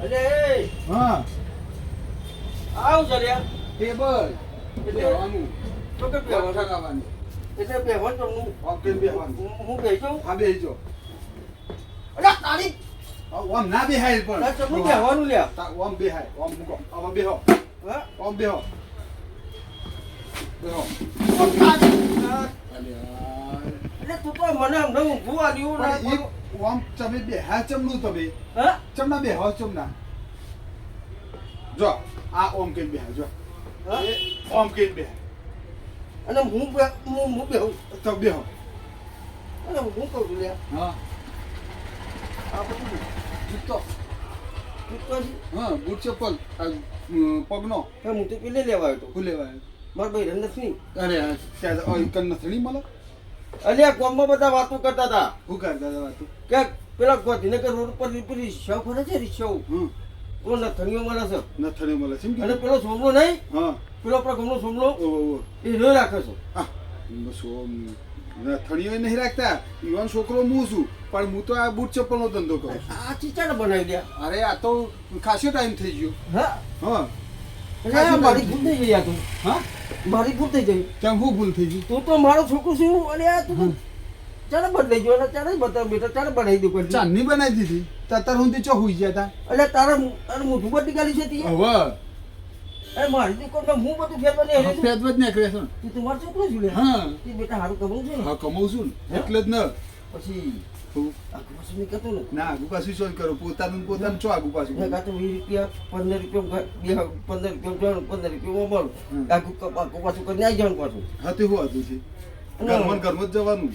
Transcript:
હા. આવું છે લ્યા. ટેબલ બેહવાનું. તો કે બેહવાનું? એટલે બેહવાનું તો હું ઓકે બેહવાનું. હું- હું બેહી જાઉં? હા બેહજો. અરે તારી ઓમ ના બેહાય પણ. ના ચમનું બેહવાનું તા- ઓમ બેહાય ઓમ મૂકો. આમાં બેહો. હા? ઓમ બેહો. બેહો. ઓ તારી. એટલે તું તો મને હમણાં ઊંઘું આલ્યું ના ઓમ તમે બેહા ચમનું તમે. હા? ચમના હા ચમના જો આ ઓમ કે બેહા જો. હા? ઓમ કે બેહા અને હું બે- હું હું બેહું તો બેહો અને હું કહું છું હા. આ બધું જૂતો. તું હા બૂટ ચપ્પલ પગનો. હા, હું તો પેલે લેવા આવ્યો હતો લેવાયો મારા ભાઈ રન નથી અરે ત્યાં કન નથી મળે? અલ્યા ગામમાં બધા વાતો કરતા હતા. હું કરતા હતા વાતો? કે પેલા ગાંધીનગર રોડ પર પેલી રિક્ષાઓ ફરે છે રિક્ષાઓ? તો નથણીઓ મળે છે. નથણીઓ મળે છે અને પેલો સોમલો નહીં? હા. પેલો પર ગામનો સોમલો? એ ન રાખે છે. આ બસો નથણીઓ નહીં રાખતા. યુવાન છોકરો હું છું. પણ હું તો આ બૂટ ચપ્પલનો ધંધો કરું આ ચીચાડ બનાવી દે. અરે આ તો ખાસો ટાઈમ થઈ ગયો. હા. હા. આ મારી ભૂલ થઈ ગઈ તું. હા? મારી ભૂલ થઈ ગઈ. કેમ હું ભૂલ થઈ ગઈ? તું તો મારો છોકરો છું અને આ તું ચાલે બદલાઈ ગયો. ચાલે બતાવ બેટા ચાલે બનાવી કરી ચાંદની બનાવી દીધી? તતર હું ચો હોઈ ગયા તા? એટલે તારા તારું મોઢું બધી ગાલી છે તી. હવે. અરે મારી દુકાનમાં હું બધું ફેરવા નહીં હેડે છું. કરે નીકળે છે. તું તો છોકરો છું લે હા. તે બેટા સારું કમાવું છું હા કમાઉં છું ને. એટલે જ ને. પછી ને? આગુ પાછું શું કરો? પોતાનું પોતાનું ચો આગુ પાછું? મેં કાં તો રૂપિયા પંદર રૂપિયા બે પંદર રૂપિયા જવાનું પંદર રૂપિયા મળું આગળ પાછું કરીને આવી જવાનું પાછું. હા તે હું હતું છે. ઘરમાં ઘરમાં જ જવાનું.